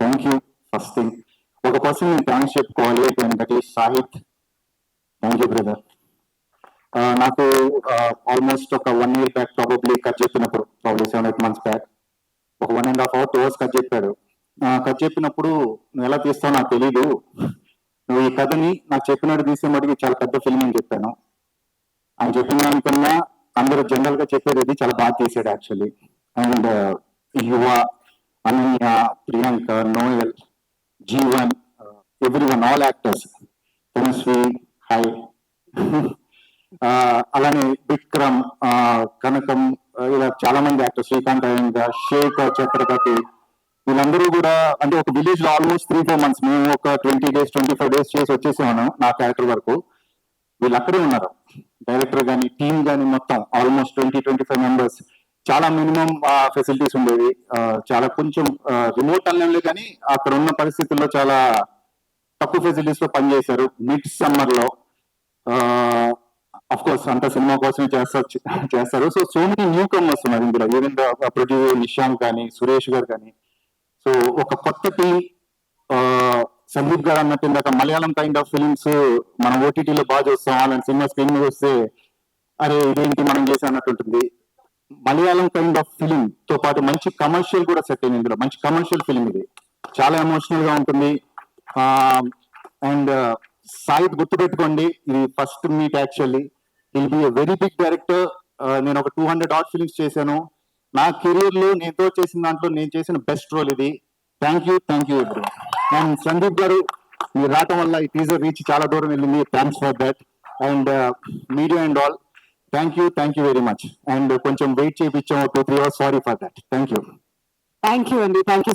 Thank you first thing ఒక person నేను thanks చెప్పుకోవాలి. Venkatesh Sahith thank you brother నాకు ఆల్మోస్ట్ ఒక one year back probably cut చెప్పినప్పుడు probably seven eight months back ఒక one and half hour two hours cut చెప్పాడు. Cut చెప్పినప్పుడు నువ్వు ఎలా తీస్తావు నాకు తెలీదు. నువ్వు ఈ కథని నాకు చెప్పినట్టు తీసే మటుకు చాలా పెద్ద ఫిల్మ్ అని చెప్పాను. ఆయన చెప్పిన దానికన్నా అందరూ జనరల్గా చెప్పేది చాలా బాగా తీసాడు యాక్చువల్లీ అండ్ uh, యువ Ananya Priyanka Noel Jeevan every one all actors Tanushree hi అలానే విక్రమ్ కనకం ఇలా చాలా మంది యాక్టర్స్ శ్రీకాంత్ అయ్యంగా షేక్ చక్రపతి వీళ్ళందరూ కూడా అంటే ఒక విలేజ్లో ఆల్మోస్ట్ త్రీ ఫోర్ మంత్స్ మేము ఒక twenty days twenty five days చేసి వచ్చేసాము నా క్యారెక్టర్ వరకు. వీళ్ళు అక్కడే ఉన్నారు. డైరెక్టర్ కానీ టీమ్ కానీ మొత్తం almost twenty twenty five members చాలా మినిమం ఫెసిలిటీస్ ఉండేవి. చాలా కొంచెం రిమోట్ అనలే కానీ అక్కడ ఉన్న పరిస్థితుల్లో చాలా తక్కువ ఫెసిలిటీస్లో పనిచేశారు. మిడ్ సమ్మర్లో అఫ్ కోర్స్ అంత సినిమా కోసమే చేస్తారు చేస్తారు. So so many new come వస్తున్నారు ఇందులో ఈవెన్ ప్రొడ్యూసర్ నిశాంక్ కానీ సురేష్ గారు కానీ సో ఒక కొత్త టీం సందీప్ గారు అన్నట్టు ఇందాక మలయాళం కైండ్ ఆఫ్ ఫిలిమ్స్ మనం ఓటీటీలో బాగా చూస్తాం. అలాంటి సినిమా స్క్రీన్ మీద వస్తే అరే ఇదేంటి మనం చేసే అన్నట్టు ఉంటుంది. మలయాళం కైండ్ ఆఫ్ ఫిలిం తో పాటు మంచి కమర్షియల్ కూడా సెట్ అయింది ఇందులో. మంచి కమర్షియల్ ఫిలిం ఇది. చాలా ఎమోషనల్గా ఉంటుంది. అండ్ uh, సాయిత్ గుర్తుపెట్టుకోండి ఇది first meet actually will be very big director నేను ఒక టూ హండ్రెడ్ ఆర్ట్ ఫిలిమ్స్ చేశాను. నా కెరీర్లో నేతో చేసిన దాంట్లో నేను చేసిన బెస్ట్ రోల్ ఇది. Thank you thank you every and Sandeep గారు మీరు రావటం వల్ల ఈ టీజర్ రీచ్ చాలా దూరం వెళ్ళింది. Thanks for that and media and all thank you thank you very much and కొంచెం వెయిట్ చేయించాము two three hours sorry for that thank you thank you అండి థ్యాంక్ యూ